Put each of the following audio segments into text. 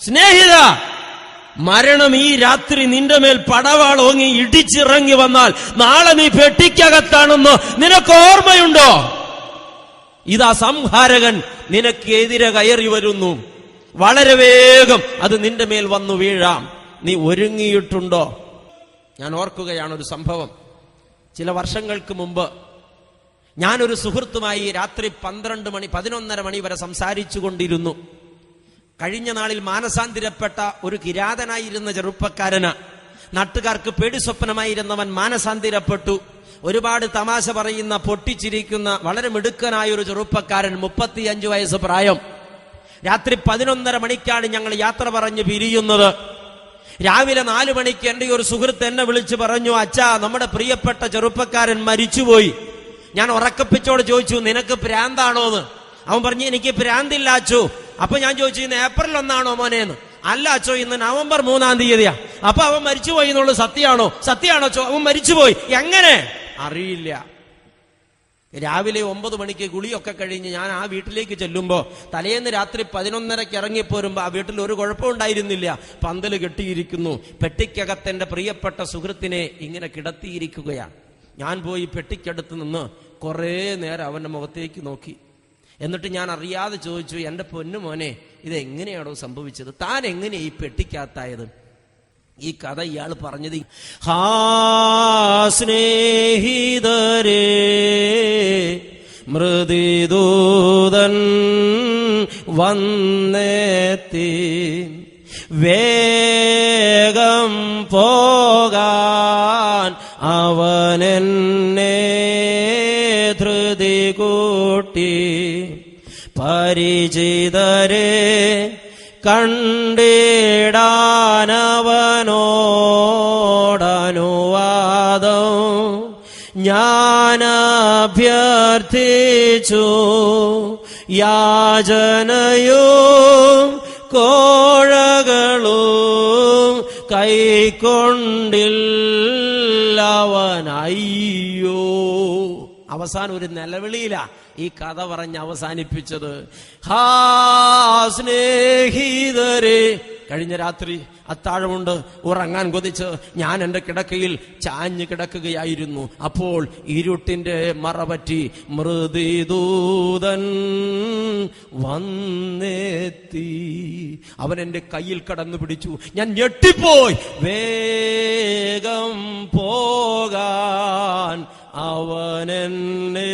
സ്നേഹിത മരണം ഈ രാത്രി നിന്റെ മേൽ പടവാളോങ്ങി ഇടിച്ചിറങ്ങി വന്നാൽ നാളെ നീ പെട്ടിക്കകത്താണെന്ന് നിനക്ക് ഓർമ്മയുണ്ടോ? ഇതാ സംഹാരകൻ നിനക്കെതിരെ കയറി വരുന്നു. വളരെ വേഗം അത് നിന്റെ മേൽ വന്നു വീഴാം. നീ ഒരുങ്ങിയിട്ടുണ്ടോ? ഞാൻ ഓർക്കുകയാണ് ഒരു സംഭവം. ചില വർഷങ്ങൾക്ക് മുമ്പ് ഞാനൊരു സുഹൃത്തുമായി രാത്രി പന്ത്രണ്ട് മണി പതിനൊന്നര മണി വരെ സംസാരിച്ചു കൊണ്ടിരുന്നു കഴിഞ്ഞ നാളിൽ മാനസാന്തിരപ്പെട്ട ഒരു കിരാതനായിരുന്ന ചെറുപ്പക്കാരന് നാട്ടുകാർക്ക് പേടി സ്വപ്നമായിരുന്നവൻ മാനസാന്തിരപ്പെട്ടു. ഒരുപാട് തമാശ പറയുന്ന പൊട്ടിച്ചിരിക്കുന്ന വളരെ മിടുക്കനായ ഒരു ചെറുപ്പക്കാരൻ മുപ്പത്തിയഞ്ചു വയസ്സ് പ്രായം. രാത്രി പതിനൊന്നര മണിക്കാണ് ഞങ്ങൾ യാത്ര പറഞ്ഞ് പിരിയുന്നത്. രാവിലെ നാലു മണിക്ക് എന്റെ ഒരു സുഹൃത്ത് എന്നെ വിളിച്ച് പറഞ്ഞു അച്ഛാ നമ്മുടെ പ്രിയപ്പെട്ട ചെറുപ്പക്കാരൻ മരിച്ചുപോയി. ഞാൻ ഉറക്കപ്പിച്ചോട് ചോദിച്ചു നിനക്ക് പ്രാന്താണോന്ന്? അവൻ പറഞ്ഞു എനിക്ക് ഭ്രാന്തില്ല അച്ചു. അപ്പൊ ഞാൻ ചോദിച്ചു ഇന്ന് ഏപ്രിൽ ഒന്നാണോ മോനേന്ന്? അല്ല അച്ചോ ഇന്ന് നവംബർ മൂന്നാം തീയതിയാ. അപ്പൊ അവൻ മരിച്ചുപോയി എന്നുള്ളത് സത്യമാണോ? സത്യമാണോ അച്ചോ? അവൻ മരിച്ചുപോയി എങ്ങനെ? അറിയില്ല. രാവിലെ ഒമ്പത് മണിക്ക് ഗുളിയൊക്കെ കഴിഞ്ഞ് ഞാൻ ആ വീട്ടിലേക്ക് ചെല്ലുമ്പോൾ തലേന്ന് രാത്രി പതിനൊന്നരക്ക് ഇറങ്ങിപ്പോരുമ്പോൾ ആ വീട്ടിൽ ഒരു കുഴപ്പമുണ്ടായിരുന്നില്ല പന്തൽ കെട്ടിയിരിക്കുന്നു. പെട്ടിക്കകത്തെന്റെ പ്രിയപ്പെട്ട സുഹൃത്തിനെ ഇങ്ങനെ കിടത്തിയിരിക്കുകയാണ്. ഞാൻ പോയി പെട്ടിക്കടുത്ത് നിന്ന് കുറേ നേരം അവന്റെ മുഖത്തേക്ക് നോക്കി. എന്നിട്ട് ഞാൻ അറിയാതെ ചോദിച്ചു എന്റെ പൊന്നു മോനെ ഇത് എങ്ങനെയാണോ സംഭവിച്ചത്? താൻ എങ്ങനെ ഈ പെട്ടിക്കകത്തായത്? ഈ കഥ ഇയാൾ പറഞ്ഞത് ഹാ സ്നേഹിതരേ മൃതിദൂതൻ വന്നെത്തി വേഗം പോകാൻ പരിചിതരെ കണ്ടിടാനവനോടനുവാദം ഞാനഭ്യർത്ഥിച്ചു യാചനയും കോഴകളും കൈക്കൊണ്ടില്ലവനയ്യോ. അവസാനം ഒരു നിലവിളിയില. ഈ കഥ പറഞ്ഞ് അവസാനിപ്പിച്ചത് ഹാ സ്നേഹിതരെ. കഴിഞ്ഞ രാത്രി അത്താഴമുണ്ട് ഉറങ്ങാൻ കൊതിച്ച് ഞാൻ എന്റെ കിടക്കയിൽ ചാഞ്ഞു കിടക്കുകയായിരുന്നു. അപ്പോൾ ഇരുട്ടിന്റെ മറപറ്റി മൃദുദൂതൻ വന്നെത്തി. അവൻ എന്റെ കയ്യിൽ കടന്നു പിടിച്ചു. ഞാൻ ഞെട്ടിപ്പോയി. വേഗം പോകാൻ അവനെന്നെ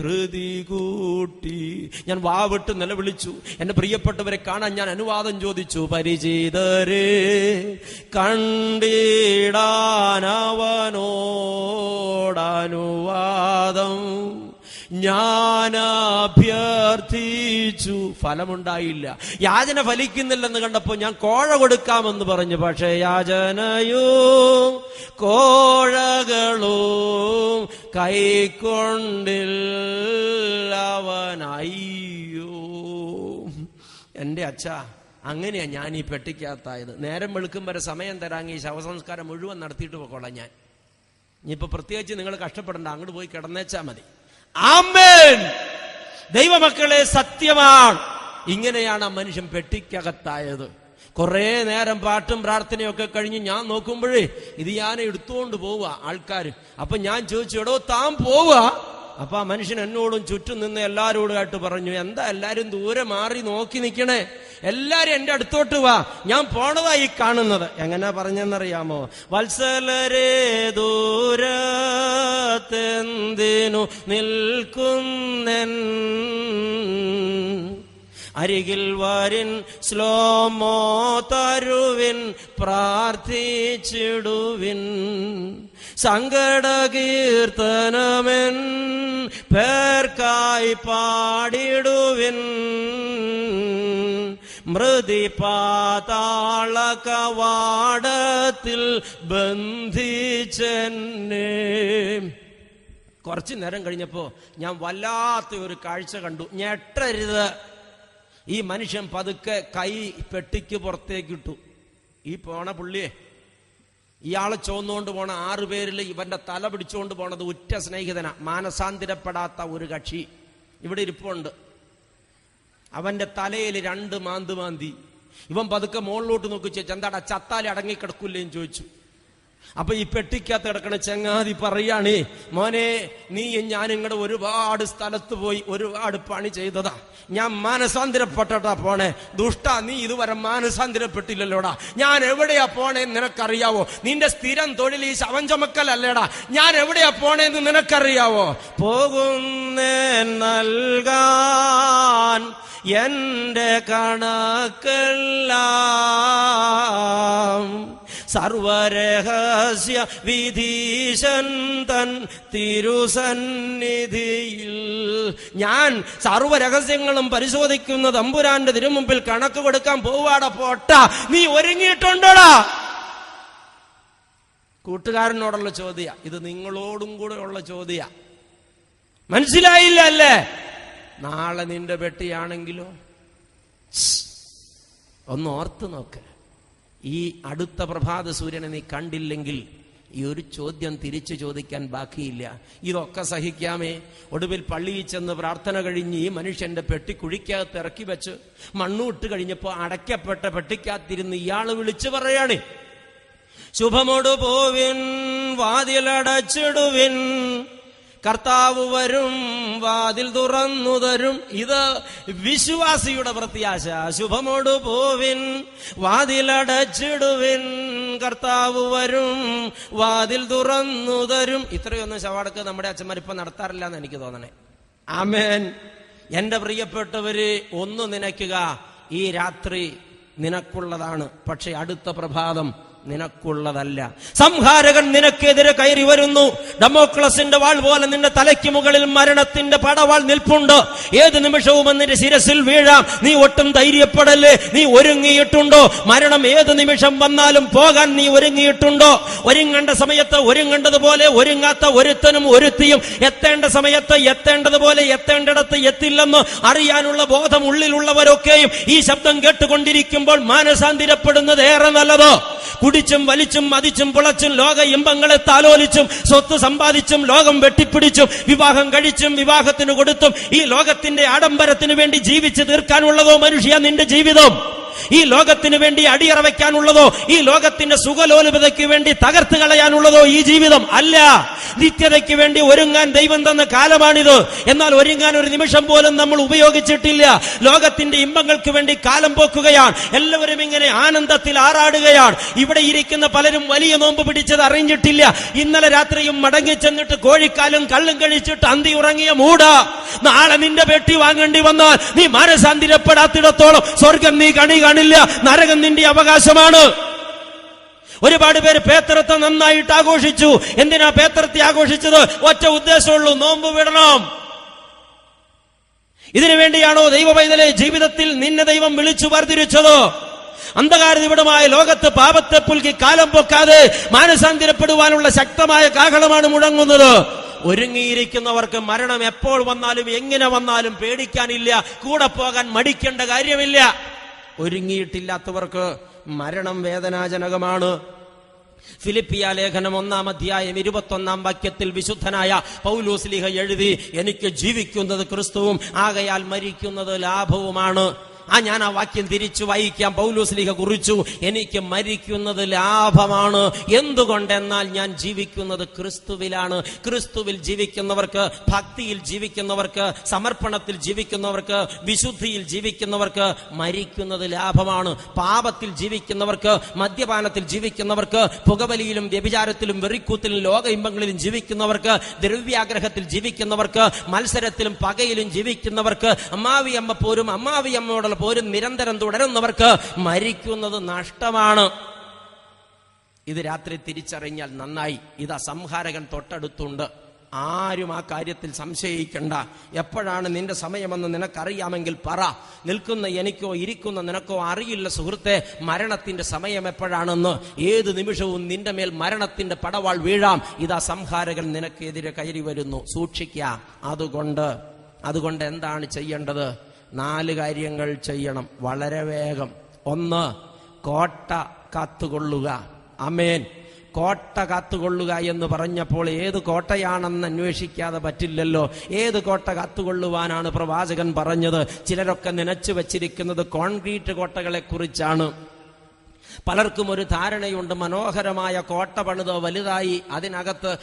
ധൃതി കൂട്ടി. ഞാൻ വാവിട്ട് നിലവിളിച്ചു. എന്റെ പ്രിയപ്പെട്ടവരെ കാണാൻ ഞാൻ അനുവാദം ചോദിച്ചു. പരിചിതരെ കണ്ടിടാനവനോടനുവാദം. ഞാൻ അഭ്യർത്ഥിച്ചു ഫലമുണ്ടായില്ല. യാചന ഫലിക്കുന്നില്ലെന്ന് കണ്ടപ്പോൾ ഞാൻ കോഴ കൊടുക്കാമെന്ന് പറഞ്ഞു. പക്ഷേ യാചനയോ കോഴകളും കൈക്കൊണ്ടില്ലവനയ്യോ എന്റെ അച്ഛ അങ്ങനെയാ ഞാൻ ഈ പെട്ടിക്കകത്തായത്. നേരം വെളുക്കും വരെ സമയം തരാങ്ങി ശവസംസ്കാരം മുഴുവൻ നടത്തിയിട്ട് പോക്കോളാം ഞാൻ. ഇനിയിപ്പോ പ്രത്യേകിച്ച് നിങ്ങൾ കഷ്ടപ്പെടണ്ട. അങ്ങോട്ട് പോയി കിടന്നേച്ചാ മതി. ആമേൻ. ദൈവമക്കളെ സത്യമാണ്. ഇങ്ങനെയാണ് ആ മനുഷ്യൻ പെട്ടിക്കകത്തായത്. കുറെ നേരം പാട്ടും പ്രാർത്ഥനയൊക്കെ കഴിഞ്ഞ് ഞാൻ നോക്കുമ്പോഴേ ഇത് ഞാൻ എടുത്തുകൊണ്ട് പോവുക ആൾക്കാർ അപ്പൊ ഞാൻ ചോദിച്ചു എടോ താൻ പോവുക? അപ്പൊ ആ മനുഷ്യൻ എന്നോടും ചുറ്റും നിന്ന് എല്ലാരോടുമായിട്ട് പറഞ്ഞു എന്താ എല്ലാരും ദൂരെ മാറി നോക്കി നിൽക്കണേ എല്ലാരും എന്റെ അടുത്തോട്ട് വാ. ഞാൻ പോണതായി കാണുന്നത്. എങ്ങനെ പറഞ്ഞെന്നറിയാമോ? വത്സലരേ ദൂരത്തെന്തിനു നിൽക്കുന്നൻ? അരികിൽ വരിൻ സ്ലോമോ തരുവിൻ പ്രാർത്ഥിച്ചിടുവിൻ. സങ്കട കീർത്തനമെൻ പേർക്കായി പാടിടുവിൻ. മൃതി പാതാള കവാടത്തിൽ ബന്ധിച്ചെന്നെ. കുറച്ചു നേരം കഴിഞ്ഞപ്പോ ഞാൻ വല്ലാത്ത ഒരു കാഴ്ച കണ്ടു. ഞെട്ടരുത്. ഈ മനുഷ്യൻ പതുക്കെ കൈ പെട്ടിക്ക് പുറത്തേക്കിട്ടു. ഈ പോണ പുള്ളിയെ ഇയാളെ ചോന്നുകൊണ്ട് പോണ ആറു പേരിൽ ഇവന്റെ തല പിടിച്ചുകൊണ്ട് പോണത് ഉറ്റ സ്നേഹിതന. മാനസാന്തിരപ്പെടാത്ത ഒരു കക്ഷി. ഇവിടെ ഇരിപ്പുണ്ട്. അവന്റെ തലയിൽ രണ്ട് മാന്ത് മാന്തി. ഇവൻ പതുക്കെ മുകളിലോട്ട് നോക്കി ചോദിച്ചു എന്താടാ ചത്താലി അടങ്ങിക്കിടക്കൂല്ലേന്ന് ചോദിച്ചു. അപ്പൊ ഈ പെട്ടിക്കകത്ത് കിടക്കണ ചങ്ങാതി പറയാണേ മോനെ നീ ഞാൻ ഇങ്ങടെ ഒരുപാട് സ്ഥലത്ത് പോയി ഒരുപാട് പണി ചെയ്തതാ. ഞാൻ മാനസാന്തരപ്പെട്ടാ പോണേ. ദുഷ്ട നീ ഇതുവരെ മാനസാന്തരപ്പെട്ടില്ലല്ലോടാ. ഞാൻ എവിടെയാ പോണേ നിനക്കറിയാവോ? നിന്റെ സ്ഥിരം തൊഴിൽ ഈ ശവം ഞാൻ എവിടെയാ പോണേന്ന് നിനക്കറിയാവോ? പോകുന്നേ നൽകാൻ എന്റെ കണക്കെല്ലാം സർവരഹസ്യ വിധീശൻ തൻ തിരുസന്നിധിയിൽ. ഞാൻ സർവരഹസ്യങ്ങളും പരിശോധിക്കുന്ന തമ്പുരാന്റെ തിരുമുമ്പിൽ കണക്ക് കൊടുക്കാൻ പോവാട പോട്ട. നീ ഒരുങ്ങിയിട്ടുണ്ടോടാ? കൂട്ടുകാരനോടുള്ള ചോദ്യ. ഇത് നിങ്ങളോടും കൂടെ ഉള്ള ചോദ്യ. മനസ്സിലായില്ല അല്ലേ? നാളെ നിന്റെ പെട്ടിയാണെങ്കിലോ. ഒന്ന് ഓർത്ത് നോക്ക്. ഈ അടുത്ത പ്രഭാത സൂര്യനെ നീ കണ്ടില്ലെങ്കിൽ ഈ ഒരു ചോദ്യം തിരിച്ചു ചോദിക്കാൻ ബാക്കിയില്ല. ഇതൊക്കെ സഹിക്കാമേ. ഒടുവിൽ പള്ളിയിൽ ചെന്ന് പ്രാർത്ഥന കഴിഞ്ഞ് ഈ മനുഷ്യന്റെ പെട്ടി കുഴിക്കകത്ത് ഇറക്കി വെച്ച് മണ്ണൂട്ട് കഴിഞ്ഞപ്പോ അടയ്ക്കപ്പെട്ട പെട്ടിക്കകത്തിരുന്ന് ഇയാൾ വിളിച്ചു പറയാണ്. ശുഭമോടു പോവിൻ വാതിലടച്ചിടുവിൻ കർത്താവ് വരും വാതിൽ തുറന്നു തരും. ഇത് വിശ്വാസിയുടെ പ്രത്യാശ. ശുഭമോടു പോവിൻ വാതിലടച്ചിടുവിൻ. കർത്താവ് വരും വാതിൽ തുറന്നു തരും. ഇത്രയൊന്നും ശവാടക്ക് നമ്മുടെ അച്ഛന്മാർ ഇപ്പൊ നടത്താറില്ല എന്ന് എനിക്ക് തോന്നണേ. ആമേൻ. എന്റെ പ്രിയപ്പെട്ടവര് ഒന്ന് നനയ്ക്കുക. ഈ രാത്രി നിനക്കുള്ളതാണ്. പക്ഷെ അടുത്ത പ്രഭാതം നിനക്കുള്ളതല്ല. സംഹാരകൻ നിനക്കെതിരെ കയറി വരുന്നു. ഡെമോക്ലസിന്റെ വാൾ പോലെ നിന്റെ തലയ്ക്ക് മുകളിൽ മരണത്തിന്റെ പടവാൾ നിൽപ്പുണ്ട്. ഏത് നിമിഷവും നിന്റെ ശിരസിൽ വീഴാം. നീ ഒട്ടും ധൈര്യപ്പെടല്ലേ? നീ ഒരുങ്ങിയിട്ടുണ്ടോ? മരണം ഏത് നിമിഷം വന്നാലും പോകാൻ നീ ഒരുങ്ങിയിട്ടുണ്ടോ? ഒരുങ്ങേണ്ട സമയത്ത് ഒരുങ്ങേണ്ടതുപോലെ ഒരുങ്ങാത്ത ഒരുത്തനും ഒരുത്തിയും എത്തേണ്ട സമയത്ത് എത്തേണ്ടതുപോലെ എത്തേണ്ടിടത്ത് എത്തില്ലെന്ന് അറിയാനുള്ള ബോധം ഉള്ളിലുള്ളവരൊക്കെയും ഈ ശബ്ദം കേട്ടുകൊണ്ടിരിക്കുമ്പോൾ മാനസാന്തിരപ്പെടുന്നത് ഏറെ നല്ലതോ. കുടിച്ചും വലിച്ചും മതിച്ചും പുളച്ചും ലോക ഇമ്പങ്ങളെ താലോലിച്ചും സ്വത്ത് സമ്പാദിച്ചും ലോകം വെട്ടിപ്പിടിച്ചും വിവാഹം കഴിച്ചും വിവാഹത്തിന് കൊടുത്തും ഈ ലോകത്തിന്റെ ആഡംബരത്തിന് വേണ്ടി ജീവിച്ചു തീർക്കാനുള്ളതോ മനുഷ്യ നിന്റെ ജീവിതം. ഈ ലോകത്തിന് വേണ്ടി അടിയറ വയ്ക്കാനുള്ളതോ ഈ ലോകത്തിന്റെ സുഖലോലുപതയ്ക്ക് വേണ്ടി തകർത്ത് കളയാനുള്ളതോ ഈ ജീവിതം അല്ല. നിത്യതയ്ക്ക് വേണ്ടി ഒരുങ്ങാൻ ദൈവം തന്ന കാലമാണിത്. എന്നാൽ ഒരുങ്ങാൻ ഒരു നിമിഷം പോലും നമ്മൾ ഉപയോഗിച്ചിട്ടില്ല. ലോകത്തിന്റെ ഇമ്പങ്ങൾക്ക് വേണ്ടി കാലം പോക്കുകയാണ്. എല്ലാവരും ഇങ്ങനെ ആനന്ദത്തിൽ ആറാടുകയാണ്. ഇവിടെ ഇരിക്കുന്ന പലരും വലിയ നോമ്പ് പിടിച്ചത് അറിഞ്ഞിട്ടില്ല. ഇന്നലെ രാത്രിയും മടങ്ങി ചെന്നിട്ട് കോഴിക്കാലും കള്ളും കഴിച്ചിട്ട് അന്തി ഉറങ്ങിയ മൂട. നാളെ നിന്റെ പെട്ടി വാങ്ങേണ്ടി വന്നാൽ നീ മാനസാന്തിരപ്പെടാത്തിടത്തോളം സ്വർഗം നീ കണി കാണില്ല. നരകം നിന്റെ അവകാശമാണ്. ഒരുപാട് പേര് പേത്രത്തെ നന്നായിട്ട് ആഘോഷിച്ചു. എന്തിനാ പേത്രത്തെ ആഘോഷിച്ചത്? ഒറ്റ ഉദ്ദേശമുള്ളൂ നോമ്പ് വിടണം. ഇതിനു വേണ്ടിയാണോ ദൈവ പൈതലെ ജീവിതത്തിൽ നിന്നെ ദൈവം വിളിച്ചു വർദ്ധിരിച്ചത് അന്ധകാര നിബിഡമായ ലോകത്ത് പാപത്തെ പുൽകി കാലം പൊക്കാതെ മാനസാന്തിരപ്പെടുവാനുള്ള ശക്തമായ കാഹളമാണ് മുഴങ്ങുന്നത്. ഒരുങ്ങിയിരിക്കുന്നവർക്ക് മരണം എപ്പോൾ വന്നാലും എങ്ങനെ വന്നാലും പേടിക്കാനില്ല. കൂടെ പോകാൻ മടിക്കേണ്ട കാര്യമില്ല. ഒരുങ്ങിയിട്ടില്ലാത്തവർക്ക് മരണം വേദനാജനകമാണ്. ഫിലിപ്പിയ ലേഖനം ഒന്നാം അധ്യായം ഇരുപത്തൊന്നാം വാക്യത്തിൽ വിശുദ്ധനായ പൗലോസ്ലിഹ എഴുതി എനിക്ക് ജീവിക്കുന്നത് ക്രിസ്തുവും ആകയാൽ മരിക്കുന്നത് ലാഭവുമാണ്. ആ ഞാൻ ആ വാക്യം തിരിച്ചു വായിക്കാം പൗലോസ്ലിഹ കുറിച്ചു. എനിക്ക് മരിക്കുന്നത് ലാഭമാണ്. എന്തുകൊണ്ടെന്നാൽ ഞാൻ ജീവിക്കുന്നത് ക്രിസ്തുവിലാണ്. ക്രിസ്തുവിൽ ജീവിക്കുന്നവർക്ക് ഭക്തിയിൽ ജീവിക്കുന്നവർക്ക് സമർപ്പണത്തിൽ ജീവിക്കുന്നവർക്ക് വിശുദ്ധിയിൽ ജീവിക്കുന്നവർക്ക് മരിക്കുന്നത് ലാഭമാണ്. പാപത്തിൽ ജീവിക്കുന്നവർക്ക് മദ്യപാനത്തിൽ ജീവിക്കുന്നവർക്ക് പുകവലിയിലും വ്യഭിചാരത്തിലും വെറിക്കൂത്തിലും ലോക ഇമ്പങ്ങളിലും ജീവിക്കുന്നവർക്ക് ദ്രവ്യാഗ്രഹത്തിൽ ജീവിക്കുന്നവർക്ക് മത്സരത്തിലും പകയിലും ജീവിക്കുന്നവർക്ക് അമ്മാവിയമ്മ പോരും അമ്മാവിയമ്മയോടുള്ള പോരും നിരന്തരം തുടരുന്നവർക്ക് മരിക്കുന്നത് നഷ്ടമാണ്. ഇത് രാത്രി തിരിച്ചറിഞ്ഞാൽ നന്നായി. ഇതാ സംഹാരകൻ തൊട്ടടുത്തുണ്ട്. ആരും ആ കാര്യത്തിൽ സംശയിക്കണ്ട. എപ്പോഴാണ് നിന്റെ സമയമെന്ന് നിനക്കറിയാമെങ്കിൽ പറ. നിൽക്കുന്ന എനിക്കോ ഇരിക്കുന്ന നിനക്കോ അറിയില്ല സുഹൃത്തെ. മരണത്തിന്റെ സമയം എപ്പോഴാണെന്ന് ഏത് നിമിഷവും നിന്റെ മേൽ മരണത്തിന്റെ പടവാൾ വീഴാം. ഇതാ സംഹാരകൻ നിനക്കെതിരെ കയറി വരുന്നു. സൂക്ഷിക്കാം. അതുകൊണ്ട് അതുകൊണ്ട് എന്താണ് ചെയ്യേണ്ടത്? നാല് കാര്യങ്ങൾ ചെയ്യണം. വളരെ വേഗം. ഒന്ന് കോട്ട കാത്തുകൊള്ളുക. അമേൻ. കോട്ട കാത്തുകൊള്ളുക എന്ന് പറഞ്ഞപ്പോൾ ഏത് കോട്ടയാണെന്ന് അന്വേഷിക്കാതെ പറ്റില്ലല്ലോ. ഏത് കോട്ട കാത്തുകൊള്ളുവാനാണ് പ്രവാചകൻ പറഞ്ഞത്? ചിലരൊക്കെ നനച്ചു വച്ചിരിക്കുന്നത് കോൺക്രീറ്റ് കോട്ടകളെ കുറിച്ചാണ് പലർക്കും ഒരു ധാരണയുണ്ട് മനോഹരമായ കോട്ട പണിതോ വലുതായി അതിനകത്ത്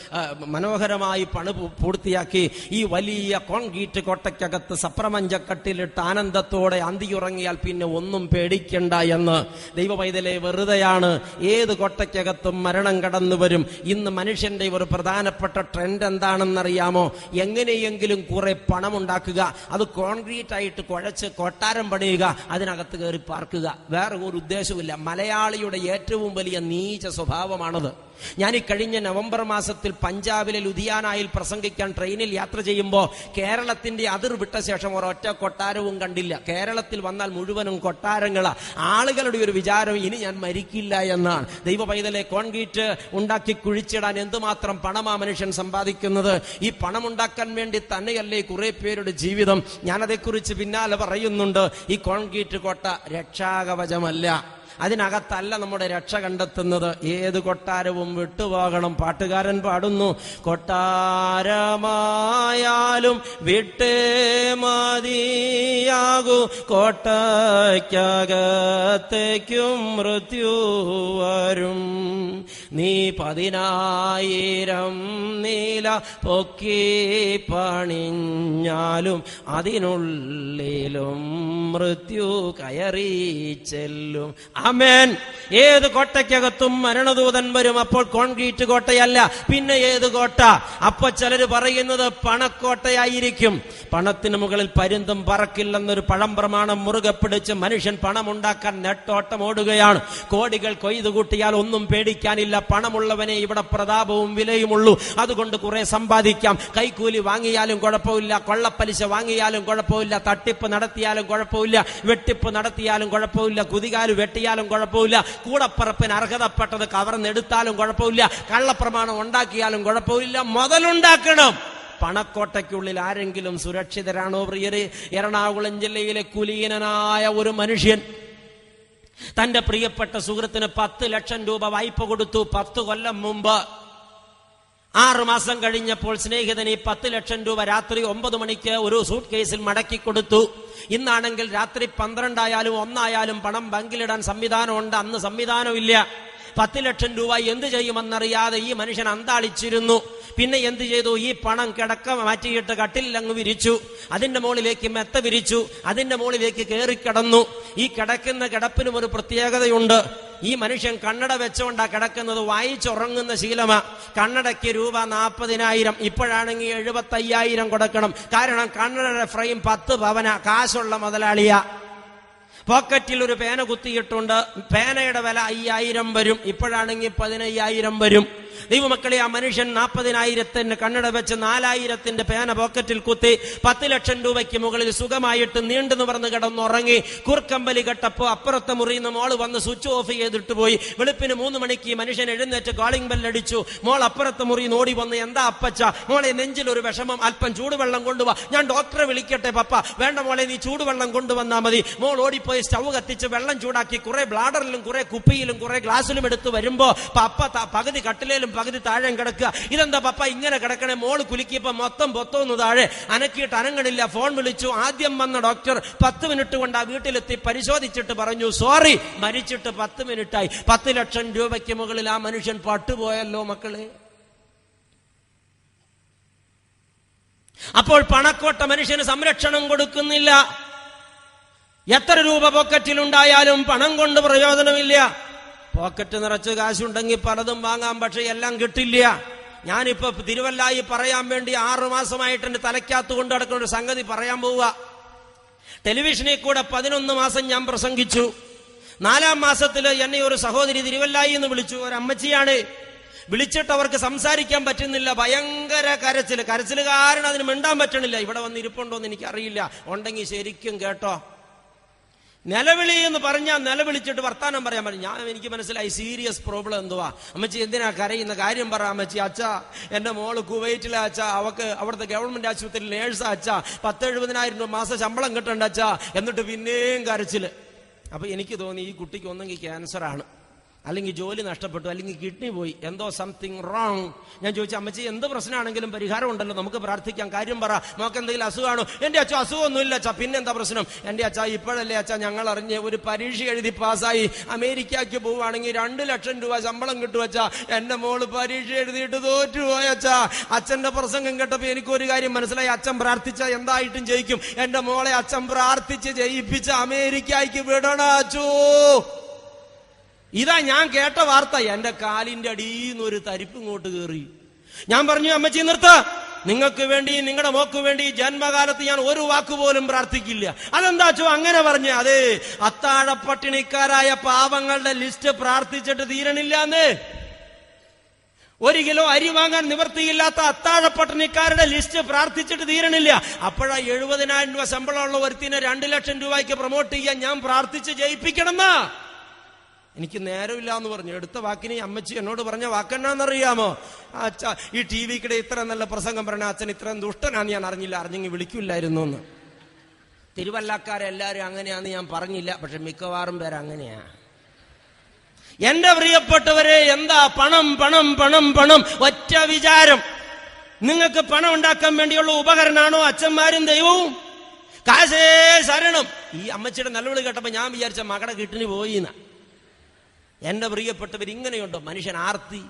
മനോഹരമായി പണി പൂർത്തിയാക്കി ഈ വലിയ കോൺക്രീറ്റ് കോട്ടയ്ക്കകത്ത് സപ്രമഞ്ചക്കട്ടിലിട്ട് ആനന്ദത്തോടെ അന്തിയുറങ്ങിയാൽ പിന്നെ ഒന്നും പേടിക്കണ്ട എന്ന്. ദൈവവൈതലെ വെറുതെയാണ് ഏത് കോട്ടയ്ക്കകത്തും മരണം കടന്നു വരും. ഇന്ന് മനുഷ്യന്റെ ഒരു പ്രധാനപ്പെട്ട ട്രെൻഡ് എന്താണെന്നറിയാമോ? എങ്ങനെയെങ്കിലും കുറെ പണം ഉണ്ടാക്കുക അത് കോൺക്രീറ്റ് ആയിട്ട് കുഴച്ച് കൊട്ടാരം പണിയുക അതിനകത്ത് കയറി പാർക്കുക. വേറെ ഒരു ഉദ്ദേശവുമില്ല. മലയാളിയുടെ ഏറ്റവും വലിയ നീച സ്വഭാവമാണത്. ഞാൻ ഈ കഴിഞ്ഞ നവംബർ മാസത്തിൽ പഞ്ചാബിലെ ലുധിയാനായിൽ പ്രസംഗിക്കാൻ ട്രെയിനിൽ യാത്ര ചെയ്യുമ്പോൾ കേരളത്തിന്റെ അതിർ വിട്ട ശേഷം ഒരൊറ്റ കൊട്ടാരവും കണ്ടില്ല. കേരളത്തിൽ വന്നാൽ മുഴുവനും കൊട്ടാരങ്ങളാ. ആളുകളുടെ ഒരു വിചാരം ഇനി ഞാൻ മരിക്കില്ല എന്നാണ്. ദൈവ പൈതലെ കോൺക്രീറ്റ് ഉണ്ടാക്കി കുഴിച്ചിടാൻ എന്തുമാത്രം പണമാ മനുഷ്യൻ സമ്പാദിക്കുന്നത്? ഈ പണം ഉണ്ടാക്കാൻ വേണ്ടി തന്നെയല്ലേ കുറെ പേരുടെ ജീവിതം? ഞാനതേക്കുറിച്ച് പിന്നാലെ പറയുന്നുണ്ട്. ഈ കോൺക്രീറ്റ് കോട്ട രക്ഷാകവചമല്ല. അതിനകത്തല്ല നമ്മുടെ രക്ഷ കണ്ടെത്തുന്നത്. ഏത് കൊട്ടാരവും വിട്ടുപോകണം. പാട്ടുകാരൻ പാടുന്നു കൊട്ടാരമായാലും വിട്ടേ മതിയാകൂ. കോട്ടയ്ക്കകത്തേക്കും മൃത്യു വരും. നീ പതിനായിരം നീല പൊക്കി പണിഞ്ഞാലും അതിനുള്ളിലും മൃത്യു കയറി ചെല്ലും. അമേൻ ഏത് കോട്ടയ്ക്കകത്തും മരണദൂതൻ വരും. അപ്പോൾ കോൺക്രീറ്റ് കോട്ടയല്ല പിന്നെ ഏത് കോട്ട? അപ്പൊ ചിലർ പറയുന്നത് പണക്കോട്ടയായിരിക്കും. പണത്തിന് മുകളിൽ പരുന്തും പറക്കില്ലെന്നൊരു പഴം പ്രമാണം മുറുകെ പിടിച്ച് മനുഷ്യൻ പണമുണ്ടാക്കാൻ നെട്ടോട്ടം ഓടുകയാണ്. കോടികൾ കൊയ്തു കൂട്ടിയാൽ ഒന്നും പേടിക്കാനില്ല. പണമുള്ളവനെ ഇവിടെ പ്രതാപവും വിലയുമുള്ളൂ. അതുകൊണ്ട് കുറെ സമ്പാദിക്കാം. കൈക്കൂലി വാങ്ങിയാലും കുഴപ്പമില്ല. കൊള്ളപ്പലിശ വാങ്ങിയാലും കുഴപ്പമില്ല. തട്ടിപ്പ് നടത്തിയാലും കുഴപ്പമില്ല. വെട്ടിപ്പ് നടത്തിയാലും കുഴപ്പമില്ല. കുതികാൽ വെട്ടിയാലും കുഴപ്പമില്ല. കൂടപ്പറപ്പിന് അർഹതപ്പെട്ടത് കവർന്നെടുത്താലും കുഴപ്പമില്ല. കള്ളപ്രമാണം ഉണ്ടാക്കിയാലും കുഴപ്പമില്ല. മുതലുണ്ടാക്കണം. പണക്കോട്ടയ്ക്കുള്ളിൽ ആരെങ്കിലും സുരക്ഷിതരാണോ പ്രിയര്? എറണാകുളം ജില്ലയിലെ കുലീനനായ ഒരു മനുഷ്യൻ തന്റെ പ്രിയപ്പെട്ട സുഹൃത്തിന് പത്ത് ലക്ഷം രൂപ വായ്പ കൊടുത്തു പത്ത് കൊല്ലം മുമ്പ്. ആറു മാസം കഴിഞ്ഞപ്പോൾ സ്നേഹിതൻ ഈ പത്ത് ലക്ഷം രൂപ രാത്രി ഒമ്പത് മണിക്ക് ഒരു സൂട്ട് കേസിൽ മടക്കി കൊടുത്തു. ഇന്നാണെങ്കിൽ രാത്രി പന്ത്രണ്ടായാലും ഒന്നായാലും പണം ബാങ്കിലിടാൻ സംവിധാനമുണ്ട്. അന്ന് സംവിധാനമില്ല. പത്ത് ലക്ഷം രൂപ എന്ത് ചെയ്യുമെന്നറിയാതെ ഈ മനുഷ്യൻ അന്താളിച്ചിരുന്നു. പിന്നെ എന്ത് ചെയ്തു? ഈ പണം കിടക്ക മാറ്റിയിട്ട് കട്ടിലങ്ങ് വിരിച്ചു. അതിന്റെ മുകളിലേക്ക് മെത്ത വിരിച്ചു. അതിന്റെ മുകളിലേക്ക് കയറിക്കിടന്നു ഈ കിടക്കുന്ന കിടപ്പിനും ഒരു പ്രത്യേകതയുണ്ട്. ഈ മനുഷ്യൻ കണ്ണട വെച്ചുകൊണ്ടാ കിടക്കുന്നത്. വായിച്ചുറങ്ങുന്ന ശീലമാ. കണ്ണടയ്ക്ക് രൂപ നാൽപ്പതിനായിരം ഇപ്പോഴാണെങ്കിൽ എഴുപത്തയ്യായിരം കൊടുക്കണം. കാരണം കണ്ണടയുടെ ഫ്രെയിം പത്ത് പവന. കാശുള്ള മുതലാളിയാ. പോക്കറ്റിൽ ഒരു പേന കുത്തിയിട്ടുണ്ട്. പേനയുടെ വില അയ്യായിരം വരും. ഇപ്പോഴാണെങ്കിൽ പതിനയ്യായിരം വരും. ദൈവമക്കളെ ആ മനുഷ്യൻ നാൽപ്പതിനായിരത്തിന് കണ്ണട വെച്ച് നാലായിരത്തിന്റെ പേന പോക്കറ്റിൽ കുത്തി പത്ത് ലക്ഷം രൂപയ്ക്ക് മുകളിൽ സുഖമായിട്ട് നീണ്ടു നിവർന്ന് കിടന്നുറങ്ങി കുർക്കമ്പലി കെട്ടപ്പോ അപ്പുറത്തെ മുറിയിൽ നിന്ന് മോൾ വന്ന് സ്വിച്ച് ഓഫ് ചെയ്തിട്ട് പോയി. വെളുപ്പിന് മൂന്ന് മണിക്ക് മനുഷ്യൻ എഴുന്നേറ്റ് കോളിംഗ് ബെല്ലടിച്ചു. മോൾ അപ്പുറത്തെ മുറി നോടി വന്ന് എന്താ അപ്പച്ച? മോളെ നെഞ്ചിൽ ഒരു വിഷമം. അല്പം ചൂടുവെള്ളം കൊണ്ടുവാ. ഞാൻ ഡോക്ടറെ വിളിക്കട്ടെ പപ്പ. വേണ്ട മോളെ നീ ചൂടുവെള്ളം കൊണ്ടുവന്നാ മതി. മോൾ ഓടിപ്പോയി സ്റ്റൗ കത്തിച്ച് വെള്ളം ചൂടാക്കി കുറെ ബ്ലാഡറിലും കുറെ കുപ്പിയിലും കുറെ ഗ്ലാസ്സിലും എടുത്ത് വരുമ്പോ പപ്പ പകുതി കട്ടിലേലും പകുതി താഴെ കിടക്കുക. ഇതെന്താ പപ്പ ഇങ്ങനെ കിടക്കണേ? മോൾ കുലുക്കിയപ്പോ മൊത്തം പൊത്തോന്ന് താഴെ അനക്കിയിട്ട് അനങ്ങണില്ല. ഫോൺ വിളിച്ചു. ആദ്യം വന്ന ഡോക്ടർ പത്ത് മിനിറ്റ് കൊണ്ട് ആ വീട്ടിലെത്തി പരിശോധിച്ചിട്ട് പറഞ്ഞു സോറി മരിച്ചിട്ട് പത്ത് മിനിറ്റായി പത്ത് ലക്ഷം രൂപയ്ക്ക് മുകളിൽ ആ മനുഷ്യൻ പട്ടുപോയല്ലോ മക്കളെ. അപ്പോൾ പണക്കോട്ട മനുഷ്യന് സംരക്ഷണം കൊടുക്കുന്നില്ല. എത്ര രൂപ പോക്കറ്റിൽ ഉണ്ടായാലും പണം കൊണ്ട് പ്രയോജനമില്ല. പോക്കറ്റ് നിറച്ച് കാശുണ്ടെങ്കിൽ പലതും വാങ്ങാം പക്ഷെ എല്ലാം കിട്ടില്ല. ഞാനിപ്പോ തിരുവല്ലായി പറയാൻ വേണ്ടി ആറു മാസമായിട്ട് എന്റെ തലയ്ക്കകത്ത് കൊണ്ട് നടക്കുന്ന ഒരു സംഗതി പറയാൻ പോവുക. ടെലിവിഷനിൽ കൂടെ പതിനൊന്ന് മാസം ഞാൻ പ്രസംഗിച്ചു. നാലാം മാസത്തിൽ എന്നെ ഒരു സഹോദരി തിരുവല്ലായി എന്ന് വിളിച്ചു. ഒരു അമ്മച്ചിയാണ്. വിളിച്ചിട്ട് അവർക്ക് സംസാരിക്കാൻ പറ്റുന്നില്ല. ഭയങ്കര കരച്ചിൽ കരച്ചിൽ കാരണം അതിന് മിണ്ടാൻ പറ്റണില്ല. ഇവിടെ വന്ന് ഇരിപ്പുണ്ടോ എന്ന് എനിക്കറിയില്ല. ഉണ്ടെങ്കിൽ ശരിക്കും കേട്ടോ. നിലവിളി എന്ന് പറഞ്ഞാൽ നിലവിളിച്ചിട്ട് വർത്താനം പറയാൻ പറ്റും. ഞാൻ എനിക്ക് മനസ്സിലായി സീരിയസ് പ്രോബ്ലം എന്തുവാ? അമ്മച്ചി എന്തിനാ കരയുന്ന കാര്യം പറ അമ്മച്ചി. അച്ഛാ എന്റെ മോൾ കുവൈറ്റിലെ അച്ഛാ. അവക്ക് അവിടുത്തെ ഗവൺമെന്റ് ആശുപത്രിയിൽ നേഴ്സ് അച്ഛാ. പത്ത് എഴുപതിനായിരം രൂപ മാസം ശമ്പളം കിട്ടണ്ട അച്ഛാ. എന്നിട്ട് പിന്നെയും കരച്ചിൽ. അപ്പൊ എനിക്ക് തോന്നി ഈ കുട്ടിക്ക് ഒന്നെങ്കിൽ ക്യാൻസർ ആണ്. അല്ലെങ്കിൽ ജോലി നഷ്ടപ്പെട്ടു അല്ലെങ്കിൽ കിഡ്നി പോയി എന്തോ സംതിങ് റോങ് ഞാൻ ചോദിച്ചു അമ്മച്ചി എന്ത് പ്രശ്നമാണെങ്കിലും പരിഹാരം ഉണ്ടല്ലോ നമുക്ക് പ്രാർത്ഥിക്കാം കാര്യം പറ. നമുക്ക് എന്തെങ്കിലും അസുഖമാണോ എന്റെ അച്ഛ അസുഖമൊന്നുമില്ല അച്ഛ പിന്നെന്താ പ്രശ്നം? എന്റെ അച്ഛാ ഇപ്പോഴല്ലേ അച്ഛാ ഞങ്ങൾ അറിഞ്ഞ് ഒരു പരീക്ഷ എഴുതി പാസ്സായി. അമേരിക്കയ്ക്ക് പോവുകയാണെങ്കിൽ രണ്ട് ലക്ഷം രൂപ ശമ്പളം കിട്ടും അച്ഛ. എന്റെ മോൾ പരീക്ഷ എഴുതിയിട്ട് തോറ്റുപോയ അച്ഛാ. അച്ഛന്റെ പ്രസംഗം കേട്ടപ്പോൾ എനിക്ക് ഒരു കാര്യം മനസ്സിലായി. അച്ഛൻ പ്രാർത്ഥിച്ച എന്തായിട്ടും ജയിക്കും. എന്റെ മോളെ അച്ഛൻ പ്രാർത്ഥിച്ച് ജയിപ്പിച്ച് അമേരിക്കയ്ക്ക് വിടണ അച്ചോ ഇതാ ഞാൻ കേട്ട വാർത്ത. എന്റെ കാലിന്റെ അടിയിൽ നിന്ന് ഒരു തരിപ്പ് ഇങ്ങോട്ട് കയറി ഞാൻ പറഞ്ഞു അമ്മച്ചി നിർത്ത. നിങ്ങൾക്ക് വേണ്ടി നിങ്ങളുടെ മോക്ക് വേണ്ടി ജന്മകാലത്ത് ഞാൻ ഒരു വാക്കുപോലും പ്രാർത്ഥിക്കില്ല. അതെന്താ ചോ അങ്ങനെ പറഞ്ഞു? അതെ അത്താഴപ്പട്ടിണിക്കാരായ പാവങ്ങളുടെ ലിസ്റ്റ് പ്രാർത്ഥിച്ചിട്ട് തീരണില്ല എന്ന് ഒരു കിലോ അരി വാങ്ങാൻ നിവർത്തിയില്ലാത്ത അത്താഴപ്പട്ടിണിക്കാരുടെ ലിസ്റ്റ് പ്രാർത്ഥിച്ചിട്ട് തീരണില്ല. അപ്പോഴാ എഴുപതിനായിരം രൂപ ശമ്പളമുള്ള ഒരുത്തിനെ രണ്ട് ലക്ഷം രൂപയ്ക്ക് പ്രൊമോട്ട് ചെയ്യാൻ ഞാൻ പ്രാർത്ഥിച്ച് ജയിപ്പിക്കണമെന്നാ? എനിക്ക് നേരമില്ല എന്ന് പറഞ്ഞു. എടുത്ത വാക്കിന് അമ്മച്ചി എന്നോട് പറഞ്ഞ വാക്കെന്നാന്നറിയാമോ? അച്ഛ ഈ ടി വിക്കിടെ ഇത്ര നല്ല പ്രസംഗം പറഞ്ഞ അച്ഛൻ ഇത്രയും ദുഷ്ടനാന്ന് ഞാൻ അറിഞ്ഞില്ല. അറിഞ്ഞെങ്കിൽ വിളിക്കില്ലായിരുന്നു എന്ന് തിരുവല്ലക്കാരെല്ലാരും അങ്ങനെയാന്ന് ഞാൻ പറഞ്ഞില്ല. പക്ഷെ മിക്കവാറും പേര് അങ്ങനെയാ. എന്റെ പ്രിയപ്പെട്ടവരെ എന്താ പണം പണം പണം പണം? ഒറ്റ വിചാരം. നിങ്ങൾക്ക് പണം ഉണ്ടാക്കാൻ വേണ്ടിയുള്ള ഉപകരണമാണോ അച്ഛന്മാരും ദൈവവും? കാശേ ശരണം. ഈ അമ്മച്ചിയുടെ നിലവിളി കേട്ടപ്പോ ഞാൻ വിചാരിച്ച മകടെ കിട്ടിന് പോയിന്ന. എന്റെ പ്രിയപ്പെട്ടവർ ഇങ്ങനെയുണ്ടോ? മനുഷ്യൻ ആർത്തി.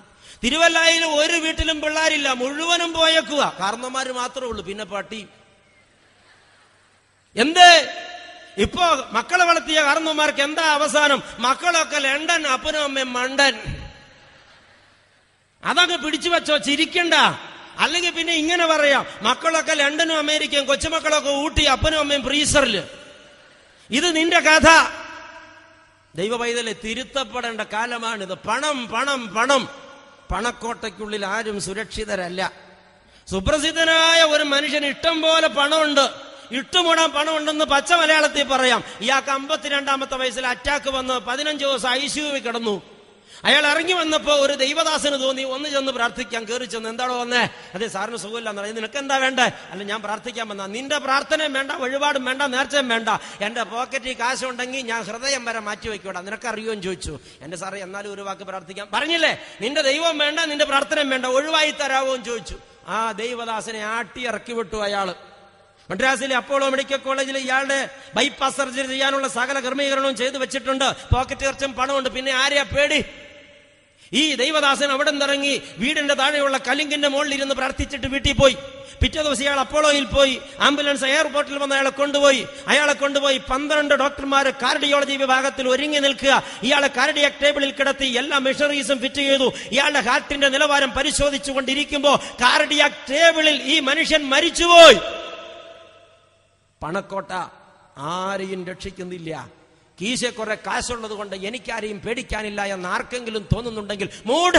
തിരുവല്ലായിൽ ഒരു വീട്ടിലും പിള്ളേരില്ല മുഴുവനും പോയേക്കുക കാരണന്മാർ മാത്രമേ ഉള്ളൂ പിന്നെ പാട്ടി. എന്ത്? ഇപ്പോ മക്കളെ വളർത്തിയ കാരണന്മാർക്ക് എന്താ അവസാനം? മക്കളൊക്കെ ലണ്ടൻ അപ്പനും അമ്മയും മണ്ടൻ. അതങ്ങ് പിടിച്ചു വെച്ചോ ചിരിക്കണ്ട. അല്ലെങ്കിൽ പിന്നെ ഇങ്ങനെ പറയാം മക്കളൊക്കെ ലണ്ടനും അമേരിക്കയും കൊച്ചുമക്കളൊക്കെ ഊട്ടി അപ്പനും അമ്മയും ഫ്രീസറിൽ ഇത് നിന്റെ കഥ. ദൈവ പൈതലെ തിരുത്തപ്പെടേണ്ട കാലമാണിത്. പണം പണം പണം. പണക്കോട്ടയ്ക്കുള്ളിൽ ആരും സുരക്ഷിതരല്ല. സുപ്രസിദ്ധനായ ഒരു മനുഷ്യന് ഇഷ്ടം പോലെ പണമുണ്ട്. ഇട്ടുമൂടാൻ പണമുണ്ടെന്ന് പച്ച മലയാളത്തിൽ പറയാം. ഇയാൾക്ക് അമ്പത്തിരണ്ടാമത്തെ വയസ്സിൽ അറ്റാക്ക് വന്ന് പതിനഞ്ച് ദിവസം ഐ കിടന്നു. അയാൾ ഇറങ്ങി വന്നപ്പോ ഒരു ദൈവദാസന് തോന്നി ഒന്ന് ചെന്ന് പ്രാർത്ഥിക്കാൻ കയറി ചെന്ന്. എന്താണോ വന്നേ? അതെ സാറിന് സുഖമില്ലെന്ന് പറയുന്നത് നിനക്ക് എന്താ വേണ്ടേ? അല്ല ഞാൻ പ്രാർത്ഥിക്കാൻ വന്ന. നിന്റെ പ്രാർത്ഥനയും വേണ്ട വഴിപാടും വേണ്ട നേർച്ചയും വേണ്ട. എന്റെ പോക്കറ്റിൽ കാശുണ്ടെങ്കിൽ ഞാൻ ഹൃദയം വരെ മാറ്റി വയ്ക്കൂടാ നിനക്ക് എന്ന് ചോദിച്ചു. എന്റെ സാറേ എന്നാലും ഒരു വാക്ക് പ്രാർത്ഥിക്കാം. പറഞ്ഞില്ലേ? നിന്റെ ദൈവം വേണ്ട നിന്റെ പ്രാർത്ഥനയും വേണ്ട ഒഴിവായി തരാവോ? എന്ന് ചോദിച്ചു. ആ ദൈവദാസനെ ആട്ടി ഇറക്കി വിട്ടു അയാൾ. മദ്രാസിലെ അപ്പോളോ മെഡിക്കൽ കോളേജിൽ ഇയാളുടെ ബൈപ്പാസ് സർജറി ചെയ്യാനുള്ള സകല ക്രമീകരണവും ചെയ്തു വെച്ചിട്ടുണ്ട്. പോക്കറ്റ് ഇറച്ചും പണമുണ്ട്. പിന്നെ ആരെയാ പേടി? ഈ ദൈവദാസൻ അവിടെ നിന്നിറങ്ങി വീടിന്റെ താഴെയുള്ള കലിങ്കിന്റെ മുകളിൽ ഇരുന്ന് പ്രാർത്ഥിച്ചിട്ട് വീട്ടിൽ പോയി. പിറ്റേ ദിവസം ഇയാൾ അപ്പോളോയിൽ പോയി. ആംബുലൻസ് എയർപോർട്ടിൽ വന്ന് അയാളെ കൊണ്ടുപോയി. അയാളെ കൊണ്ടുപോയി. പന്ത്രണ്ട് ഡോക്ടർമാർ കാർഡിയോളജി വിഭാഗത്തിൽ ഒരുങ്ങി നിൽക്കുക. ഇയാളെ കാർഡിയാക് ടേബിളിൽ കിടത്തി എല്ലാ മെഷറീസും ഫിറ്റ് ചെയ്തു. ഇയാളുടെ ഹാർട്ടിന്റെ നിലവാരം പരിശോധിച്ചു കൊണ്ടിരിക്കുമ്പോ കാർഡിയാക് ടേബിളിൽ ഈ മനുഷ്യൻ മരിച്ചുപോയി. പണക്കോട്ട ആരെയും രക്ഷിക്കുന്നില്ല. കീശ കുറെ കാശുള്ളത് കൊണ്ട് എനിക്കാരെയും പേടിക്കാനില്ല എന്ന് ആർക്കെങ്കിലും തോന്നുന്നുണ്ടെങ്കിൽ മൂഢ!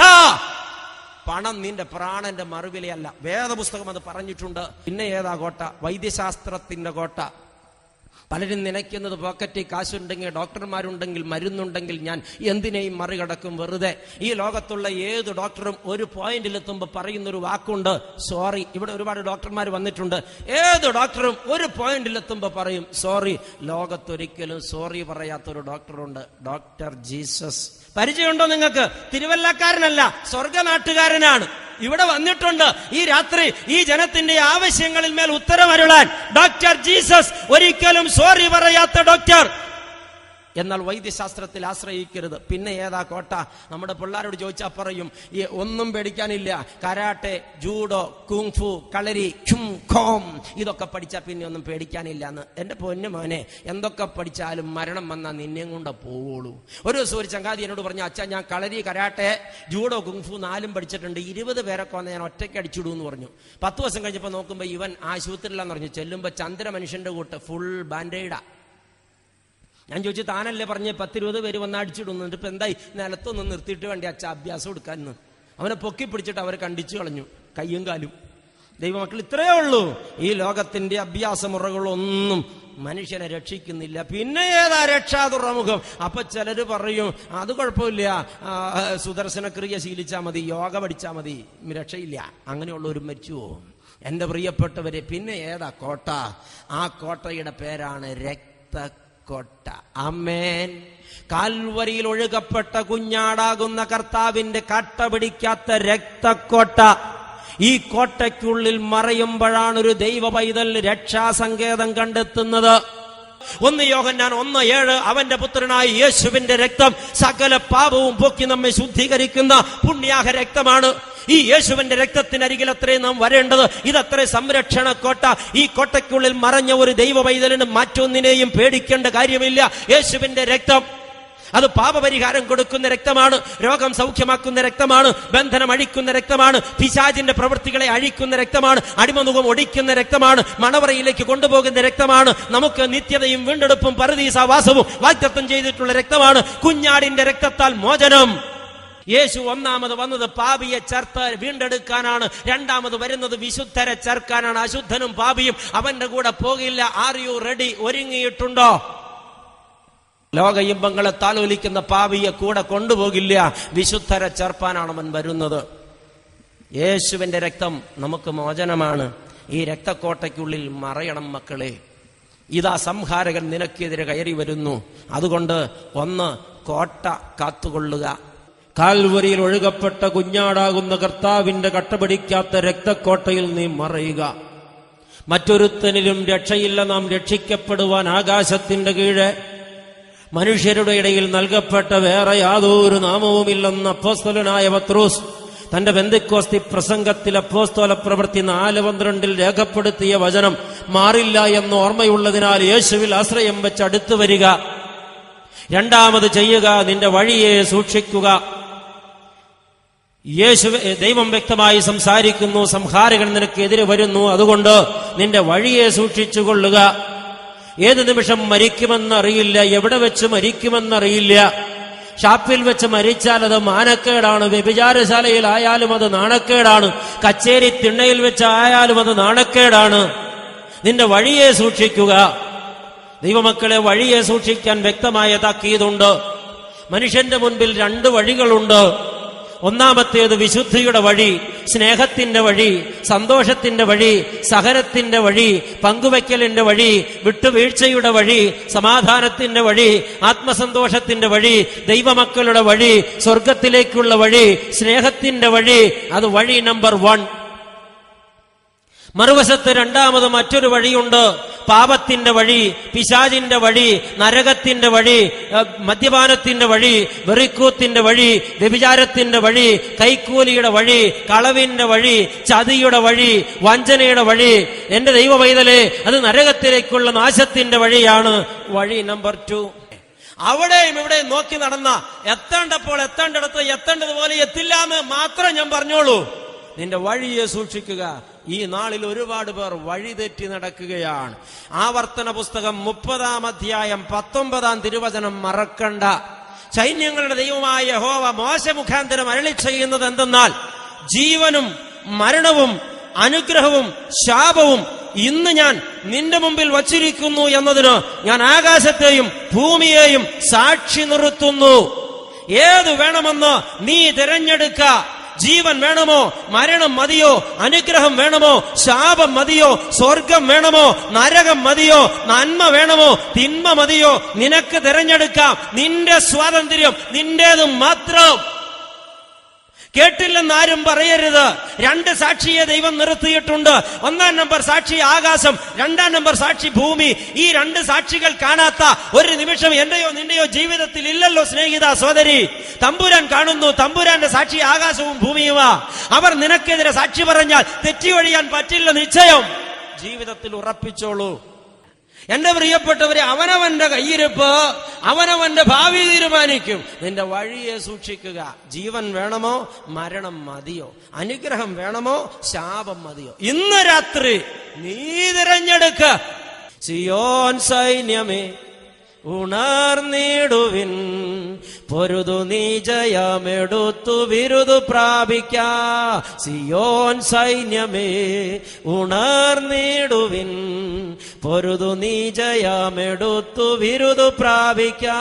പണം നിന്റെ പ്രാണന്റെ മറുവിലയല്ല. വേദപുസ്തകം അത് പറഞ്ഞിട്ടുണ്ട്. പിന്നെ ഏതാ കോട്ട? വൈദ്യശാസ്ത്രത്തിന്റെ കോട്ട. പലരും നനയ്ക്കുന്നത് പോക്കറ്റിൽ കാശുണ്ടെങ്കിൽ ഡോക്ടർമാരുണ്ടെങ്കിൽ മരുന്നുണ്ടെങ്കിൽ ഞാൻ എന്തിനേയും മറികടക്കും വെറുതെ. ഈ ലോകത്തുള്ള ഏത് ഡോക്ടറും ഒരു പോയിന്റിൽ പോയിന്റിലെത്തുമ്പോൾ പറയുന്നൊരു വാക്കുണ്ട് സോറി. ഇവിടെ ഒരുപാട് ഡോക്ടർമാർ വന്നിട്ടുണ്ട്. ഏത് ഡോക്ടറും ഒരു പോയിന്റിൽ എത്തുമ്പോൾ പറയും സോറി. ലോകത്തൊരിക്കലും സോറി പറയാത്തൊരു ഡോക്ടറുണ്ട് ഡോക്ടർ ജീസസ്. പരിചയമുണ്ടോ നിങ്ങൾക്ക്? തിരുവല്ലക്കാരനല്ല സ്വർഗനാട്ടുകാരനാണ്. ഇവിടെ വന്നിട്ടുണ്ട് ഈ രാത്രി ഈ ജനത്തിന്റെ ആവശ്യങ്ങളിൽ മേൽ ഉത്തരമരുളാൻ ഡോക്ടർ ജീസസ്. ഒരിക്കലും സോറി പറയാത്ത ഡോക്ടർ. എന്നാൽ വൈദ്യശാസ്ത്രത്തിൽ ആശ്രയിക്കരുത്. പിന്നെ ഏതാ കോട്ട? നമ്മുടെ പിള്ളേരോട് ചോദിച്ചാൽ പറയും ഈ ഒന്നും പേടിക്കാനില്ല. Karate judo kung fu kalari ഖും ഖോം ഇതൊക്കെ പഠിച്ചാൽ പിന്നെ ഒന്നും പേടിക്കാനില്ല എന്ന്. എന്റെ പൊന്നു മോനെ എന്തൊക്കെ പഠിച്ചാലും മരണം വന്നാൽ നിന്നെയും കൊണ്ട് പോവുള്ളൂ. ഒരു ദിവസം ഒരു ചങ്കാതി എന്നോട് പറഞ്ഞു അച്ഛാ ഞാൻ കളരി കരാട്ടെ ജൂഡോ കുങ്ഫു നാലും പഠിച്ചിട്ടുണ്ട്. ഇരുപത് പേരൊക്കെ വന്ന് ഞാൻ ഒറ്റയ്ക്ക് അടിച്ചിടൂ എന്ന് പറഞ്ഞു. പത്ത് വർഷം കഴിഞ്ഞപ്പോൾ നോക്കുമ്പോൾ ഇവൻ ആശുപത്രിയിലാന്ന് പറഞ്ഞു. ചെല്ലുമ്പോൾ ചന്ദ്ര മനുഷ്യന്റെ കൂട്ട് ഫുൾ ബാൻഡേഡാ ഞാൻ ചോദിച്ചു താനല്ലേ പറഞ്ഞ് പത്തിരുപത് പേര് വന്ന് അടിച്ചിടുന്നുണ്ട് ഇപ്പൊ എന്തായി? നിലത്തൊന്ന് നിർത്തിയിട്ട് വേണ്ടി അച്ഛ അഭ്യാസം എടുക്കാൻ അവനെ പൊക്കി പിടിച്ചിട്ട് അവരെ കണ്ടിച്ചു കളഞ്ഞു കയ്യും കാലും. ദൈവമക്കൾ ഇത്രയേ ഉള്ളൂ. ഈ ലോകത്തിന്റെ അഭ്യാസ മുറകളൊന്നും മനുഷ്യനെ രക്ഷിക്കുന്നില്ല. പിന്നെ ഏതാ രക്ഷാ രക്ഷാതുറമുഖം? അപ്പൊ ചിലര് പറയും അത് കുഴപ്പമില്ല. സുദർശന സുദർശനക്രിയ ശീലിച്ചാൽ മതി യോഗ പഠിച്ചാൽ മതി. രക്ഷയില്ല. അങ്ങനെയുള്ളവരും മരിച്ചു പോകും എന്റെ പ്രിയപ്പെട്ടവരെ പിന്നെ ഏതാ കോട്ട? ആ കോട്ടയുടെ പേരാണ് രക്ത കോട്ട അമ്മേൻ കാൽവരിയിൽ ഒഴുകപ്പെട്ട കുഞ്ഞാടാകുന്ന കർത്താവിന്റെ കട്ട പിടിക്കാത്ത രക്തക്കോട്ട ഈ കോട്ടയ്ക്കുള്ളിൽ മറയുമ്പോഴാണ് ഒരു ദൈവ പൈതൽ രക്ഷാസങ്കേതം കണ്ടെത്തുന്നത്. ഒന്ന് യോഗൻ ഞാൻ ഒന്ന് ഏഴ്. അവന്റെ പുത്രനായ യേശുവിന്റെ രക്തം സകല പാപവും പൊക്കി നമ്മെ ശുദ്ധീകരിക്കുന്ന പുണ്യാഹ രക്തമാണ്. ഈ യേശുവിന്റെ രക്തത്തിനരികിൽ അത്രയും നാം വരേണ്ടത്. ഇതത്ര സംരക്ഷണ കോട്ട. ഈ കോട്ടയ്ക്കുള്ളിൽ മറഞ്ഞ ഒരു ദൈവ പൈതലിന് മറ്റൊന്നിനെയും പേടിക്കേണ്ട കാര്യമില്ല. യേശുവിന്റെ രക്തം അത് പാപപരിഹാരം കൊടുക്കുന്ന രക്തമാണ് രോഗം സൗഖ്യമാക്കുന്ന രക്തമാണ് ബന്ധനം അഴിക്കുന്ന രക്തമാണ് പിശാചിന്റെ പ്രവൃത്തികളെ അഴിക്കുന്ന രക്തമാണ് അടിമമുഖം ഒടിക്കുന്ന രക്തമാണ് മണവറയിലേക്ക് കൊണ്ടുപോകുന്ന രക്തമാണ് നമുക്ക് നിത്യതയും വീണ്ടെടുപ്പും പരദീസാവാസവും വാഗ്ദത്തം ചെയ്തിട്ടുള്ള രക്തമാണ് കുഞ്ഞാടിന്റെ രക്തത്താൽ മോചനം. യേശു ഒന്നാമത് വന്നത് പാപിയെ ചേർത്ത് വീണ്ടെടുക്കാനാണ് രണ്ടാമത് വരുന്നത് വിശുദ്ധരെ ചേർക്കാനാണ് അശുദ്ധനും പാപിയും അവന്റെ കൂടെ പോകില്ല ആർ യു റെഡി ഒരുങ്ങിയിട്ടുണ്ടോ? ലോക ഇമ്പങ്ങളെ താലോലിക്കുന്ന പാവിയെ കൂടെ കൊണ്ടുപോകില്ല. വിശുദ്ധരെ ചേർപ്പാനാണ് അവൻ വരുന്നത്. യേശുവിന്റെ രക്തം നമുക്ക് മോചനമാണ്. ഈ രക്തക്കോട്ടയ്ക്കുള്ളിൽ മറയണം മക്കളെ. ഇതാ സംഹാരകൻ നിനക്കെതിരെ കയറി വരുന്നു. അതുകൊണ്ട് ഒന്ന് കോട്ട കാത്തുകൊള്ളുക. കാൽവരിയിൽ ഒഴുകപ്പെട്ട കുഞ്ഞാടാകുന്ന കർത്താവിന്റെ കട്ടപിടിക്കാത്ത രക്തക്കോട്ടയിൽ നീ മറയുക. മറ്റൊരുത്തനിലും രക്ഷയില്ല. നാം രക്ഷിക്കപ്പെടുവാൻ ആകാശത്തിന്റെ കീഴെ മനുഷ്യരുടെ ഇടയിൽ നൽകപ്പെട്ട വേറെ യാതൊരു നാമവുമില്ലെന്ന് അപ്പോസ്തലനായ പത്രോസ് തന്റെ ബന്ധുക്കോസ്തി പ്രസംഗത്തിൽ അപ്പോസ്തോല പ്രവൃത്തി നാല് പന്ത്രണ്ടിൽ രേഖപ്പെടുത്തിയ വചനം മാറില്ല എന്ന് ഓർമ്മയുള്ളതിനാൽ യേശുവിൽ ആശ്രയം വെച്ച് അടുത്തു വരിക. രണ്ടാമത് ചെയ്യുക നിന്റെ വഴിയെ സൂക്ഷിക്കുക. യേശു ദൈവം വ്യക്തമായി സംസാരിക്കുന്നു സംഹാരകൻ നിനക്ക് എതിരെ വരുന്നു. അതുകൊണ്ട് നിന്റെ വഴിയെ സൂക്ഷിച്ചുകൊള്ളുക. ഏത് നിമിഷം മരിക്കുമെന്നറിയില്ല എവിടെ വെച്ച് മരിക്കുമെന്നറിയില്ല. ഷാപ്പിൽ വെച്ച് മരിച്ചാൽ അത് മാനക്കേടാണ് വ്യഭിചാരശാലയിലായാലും അത് നാണക്കേടാണ് കച്ചേരി തിണ്ണയിൽ വെച്ചായാലും അത് നാണക്കേടാണ്. നിന്റെ വഴിയെ സൂക്ഷിക്കുക. ദൈവമക്കളെ വഴിയെ സൂക്ഷിക്കാൻ വ്യക്തമായ താക്കീതുണ്ട്. മനുഷ്യന്റെ മുൻപിൽ രണ്ട് വഴികളുണ്ട്. ഒന്നാമത്തേത് വിശുദ്ധിയുടെ വഴി സ്നേഹത്തിന്റെ വഴി സന്തോഷത്തിന്റെ വഴി സഹനത്തിന്റെ വഴി പങ്കുവയ്ക്കലിന്റെ വഴി വിട്ടുവീഴ്ചയുടെ വഴി സമാധാനത്തിന്റെ വഴി ആത്മസന്തോഷത്തിന്റെ വഴി ദൈവമക്കളുടെ വഴി സ്വർഗത്തിലേക്കുള്ള വഴി സ്നേഹത്തിന്റെ വഴി അത് വഴി നമ്പർ വൺ. മറുവശത്ത് രണ്ടാമത് മറ്റൊരു വഴിയുണ്ട്. പാപത്തിന്റെ വഴി പിശാചിന്റെ വഴി നരകത്തിന്റെ വഴി മദ്യപാനത്തിന്റെ വഴി വെറിക്കൂത്തിന്റെ വഴി വ്യഭിചാരത്തിന്റെ വഴി കൈക്കൂലിയുടെ വഴി കളവിന്റെ വഴി ചതിയുടെ വഴി വഞ്ചനയുടെ വഴി എന്റെ ദൈവ പൈതലെ അത് നരകത്തിലേക്കുള്ള നാശത്തിന്റെ വഴിയാണ് വഴി നമ്പർ ടു. അവിടെയും ഇവിടെയും നോക്കി നടന്ന എത്തേണ്ടപ്പോൾ എത്തേണ്ടടുത്ത് എത്തേണ്ടതുപോലെ എത്തില്ല എന്ന് മാത്രം ഞാൻ പറഞ്ഞോളൂ. നിന്റെ വഴിയെ സൂക്ഷിക്കുക. ഈ നാളിൽ ഒരുപാട് പേർ വഴിതെറ്റി നടക്കുകയാണ്. ആവർത്തന പുസ്തകം മുപ്പതാം അധ്യായം പത്തൊമ്പതാം തിരുവചനം മറക്കണ്ട. സൈന്യങ്ങളുടെ ദൈവമായ യഹോവ മോശ മുഖാന്തരം അരളി ചെയ്യുന്നത് എന്തെന്നാൽ ജീവനും മരണവും അനുഗ്രഹവും ശാപവും ഇന്ന് ഞാൻ നിന്റെ മുമ്പിൽ വച്ചിരിക്കുന്നു എന്നതിന് ഞാൻ ആകാശത്തെയും ഭൂമിയെയും സാക്ഷി നിർത്തുന്നു. ഏത് വേണമെന്ന് നീ തിരഞ്ഞെടുക്ക. ജീവൻ വേണമോ? മരണം മതിയോ? അനുഗ്രഹം വേണമോ? ശാപം മതിയോ? സ്വർഗം വേണമോ? നരകം മതിയോ? നന്മ വേണമോ? തിന്മ മതിയോ? നിനക്ക് തിരഞ്ഞെടുക്കാം. നിന്റെ സ്വാതന്ത്ര്യം നിന്റേതും മാത്രം. കേട്ടില്ലെന്ന് ആരും പറയരുത്. രണ്ട് സാക്ഷിയെ ദൈവം നിർത്തിയിട്ടുണ്ട്. ഒന്നാം നമ്പർ സാക്ഷി ആകാശം രണ്ടാം നമ്പർ സാക്ഷി ഭൂമി. ഈ രണ്ട് സാക്ഷികൾ കാണാത്ത ഒരു നിമിഷം എന്റെയോ നിന്റെയോ ജീവിതത്തിൽ ഇല്ലല്ലോ സ്നേഹിത സോദരി തമ്പുരാൻ കാണുന്നു. തമ്പുരാന്റെ സാക്ഷി ആകാശവും ഭൂമിയുമാ. അവർ നിനക്കെതിരെ സാക്ഷി പറഞ്ഞാൽ തെറ്റി ഒഴിയാൻ പറ്റില്ല നിശ്ചയം. ജീവിതത്തിൽ ഉറപ്പിച്ചോളൂ. എന്റെ പ്രിയപ്പെട്ടവരെ അവനവന്റെ കയ്യിരിപ്പ് അവനവന്റെ ഭാവി തീരുമാനിക്കും. നിന്റെ വഴിയെ സൂക്ഷിക്കുക. ജീവൻ വേണമോ? മരണം മതിയോ? അനുഗ്രഹം വേണമോ? ശാപം മതിയോ? ഇന്ന് രാത്രി നീ തിരഞ്ഞെടുക്ക. സിയോൻ സൈന്യമേ ഉണർന്നിടുവിൻ. പൊരുതു നീ ജയമെടുത്തു വിരുതു പ്രാപിക്ക. സിയോൻ സൈന്യമേ ഉണർന്നിടുവിൻ. പൊരുതു നീ ജയമെടുത്തു വിരുതു പ്രാപിക്ക.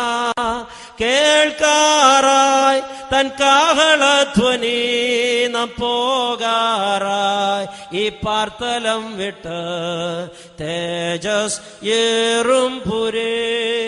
കേൾക്കാറായി തൻ കാഹളധ്വനി നാം പോകാറായി. ഈ പാർത്തലം വിട്ട് തേജസ് ഏറും പുരേ.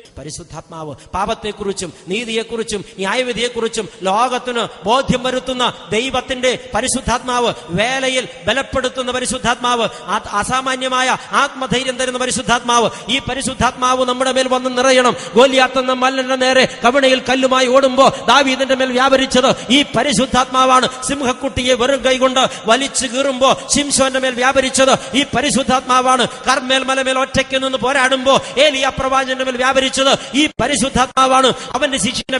പരിശുദ്ധാത്മാവ് പാപത്തെക്കുറിച്ചും നീതിയെക്കുറിച്ചും ന്യായവിധിയെക്കുറിച്ചും ലോകത്തിന് ബോധ്യം വരുത്തുന്ന ദൈവത്തിന്റെ പരിശുദ്ധാത്മാവ് വേലയിൽ ബലപ്പെടുത്തുന്ന പരിശുദ്ധാത്മാവ് അസാമാന്യമായ ആത്മധൈര്യം തരുന്ന പരിശുദ്ധാത്മാവ് ഈ പരിശുദ്ധാത്മാവ് നമ്മുടെ മേൽ വന്ന് നിറയണം. ഗോലിയാത്തെന്ന മല്ലന്റെ നേരെ കവിണയിൽ കല്ലുമായി ഓടുമ്പോ ദാവീദിന്റെ മേൽ വ്യാപരിച്ചത് ഈ പരിശുദ്ധാത്മാവാണ്. സിംഹക്കുട്ടിയെ വെറും കൈകൊണ്ട് വലിച്ചു കീറുമ്പോ ശിംശോന്റെ മേൽ വ്യാപരിച്ചത് ഈ പരിശുദ്ധാത്മാവാണ്. കർമ്മേൽ മലമേൽ ഒറ്റയ്ക്ക് നിന്ന് പോരാടുമ്പോ ഏലിയ പ്രവാചന്റെ മേൽ വ്യാപരിച്ചത് ഈ പരിശുദ്ധാത്മാവാണ് അവന്റെ ശിഷ്യന്റെ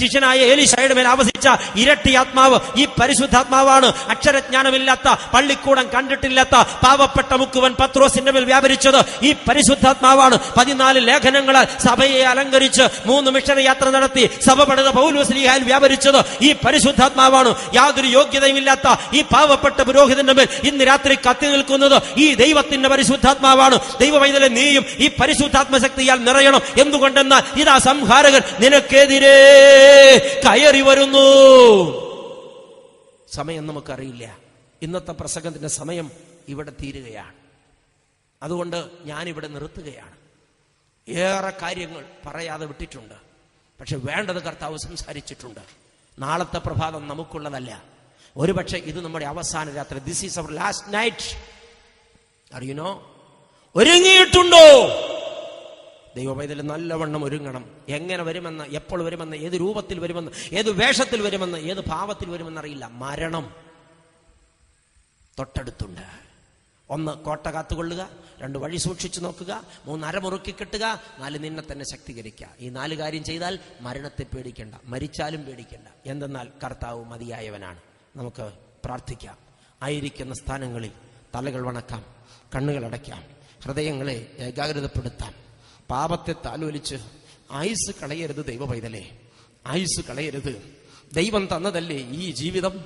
ശിഷ്യനായ ഏലിശായുടെ മേൽ ആവസിച്ച ഇരട്ടി ആത്മാവ്. ഈ പരിശുദ്ധാത്മാവാണ് അക്ഷരജ്ഞാനമില്ലാത്ത പള്ളിക്കൂടം കണ്ടിട്ടില്ലാത്ത പാവപ്പെട്ട മുക്കുവൻ പത്രോസിന്റെ മേൽ വ്യാപരിച്ചത്. ഈ പരിശുദ്ധാത്മാവാണ് പതിനാല് ലേഖനങ്ങളെ സഭയെ അലങ്കരിച്ച് മൂന്ന് മിഷൻ യാത്ര നടത്തി സഭ പണിത പൗലോസ്ലിഹായിൽ വ്യാപരിച്ചത്. ഈ പരിശുദ്ധാത്മാവാണ് യാതൊരു യോഗ്യതയുമില്ലാത്ത ഈ പാവപ്പെട്ട പുരോഹിതന്റെ മേൽ ഇന്ന് രാത്രി കത്തി നിൽക്കുന്നത് ഈ ദൈവത്തിന്റെ പരിശുദ്ധാത്മാവാണ്. ദൈവവൈതലെ നീയും ഈ പരിശുദ്ധാത്മ ശക്തിയാൽ നിറയണം. എന്തുകൊണ്ടെന്നാൽ ഇതാ സംഹാരകൻ നിനക്കെതിരെ കയറി വരുന്നു. സമയം നമുക്കറിയില്ല. ഇന്നത്തെ പ്രസംഗത്തിന്റെ സമയം ഇവിടെ തീരുകയാണ്. അതുകൊണ്ട് ഞാനിവിടെ നിർത്തുകയാണ്. ഏറെ കാര്യങ്ങൾ പറയാതെ വിട്ടിട്ടുണ്ട്. പക്ഷെ വേണ്ടത് കർത്താവ് സംസാരിച്ചിട്ടുണ്ട്. നാളത്തെ പ്രഭാതം നമുക്കുള്ളതല്ല. ഒരുപക്ഷെ ഇത് നമ്മുടെ അവസാന രാത്രി. This is our last night അറിയുന്നോ ഒരുങ്ങിയിട്ടുണ്ടോ? ദൈവപൈതൽ നല്ലവണ്ണം ഒരുങ്ങണം. എങ്ങനെ വരുമെന്ന് എപ്പോൾ വരുമെന്ന് ഏത് രൂപത്തിൽ വരുമെന്ന് ഏത് വേഷത്തിൽ വരുമെന്ന് ഏത് ഭാവത്തിൽ വരുമെന്ന് അറിയില്ല. മരണം തൊട്ടടുത്തുണ്ട്. ഒന്ന് കോട്ട കാത്തുകൊള്ളുക രണ്ട് വഴി സൂക്ഷിച്ചു നോക്കുക മൂന്ന് അരമുറുക്കി കെട്ടുക നാല് നിന്നെ തന്നെ ശക്തീകരിക്കുക. ഈ നാല് കാര്യം ചെയ്താൽ മരണത്തെ പേടിക്കേണ്ട മരിച്ചാലും പേടിക്കേണ്ട. എന്തെന്നാൽ കർത്താവ് മതിയായവനാണ്. നമുക്ക് പ്രാർത്ഥിക്കാം. ആയിരിക്കുന്ന സ്ഥാനങ്ങളിൽ തലകൾ വണക്കാം കണ്ണുകൾ അടയ്ക്കാം ഹൃദയങ്ങളെ ഏകാഗ്രതപ്പെടുത്താം. പാപത്തെ താലോലിച്ച് ആയുസ് കളയരുത് ദൈവ പൈതലേ ആയുസ് കളയരുത്. ദൈവം തന്നതല്ലേ ഈ ജീവിതം?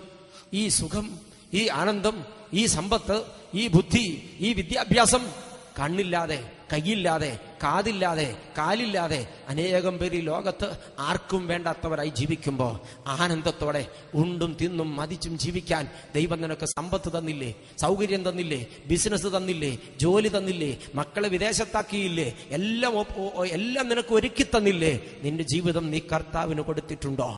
ഈ സുഖം ഈ ആനന്ദം ഈ സമ്പത്ത് ഈ ബുദ്ധി ഈ വിദ്യാഭ്യാസം കണ്ണില്ലാതെ കൈയില്ലാതെ കാതില്ലാതെ കാലില്ലാതെ അനേകം പേര് ഈ ലോകത്ത് ആർക്കും വേണ്ടാത്തവരായി ജീവിക്കുമ്പോൾ ആനന്ദത്തോടെ ഉണ്ടും തിന്നും മതിച്ചും ജീവിക്കാൻ ദൈവം നിനക്ക് സമ്പത്ത് തന്നില്ലേ സൗകര്യം തന്നില്ലേ ബിസിനസ് തന്നില്ലേ ജോലി തന്നില്ലേ മക്കളെ വിദേശത്താക്കിയില്ലേ എല്ലാം എല്ലാം നിനക്ക് ഒരുക്കി തന്നില്ലേ നിന്റെ ജീവിതം നീ കർത്താവിന് കൊടുത്തിട്ടുണ്ടോ?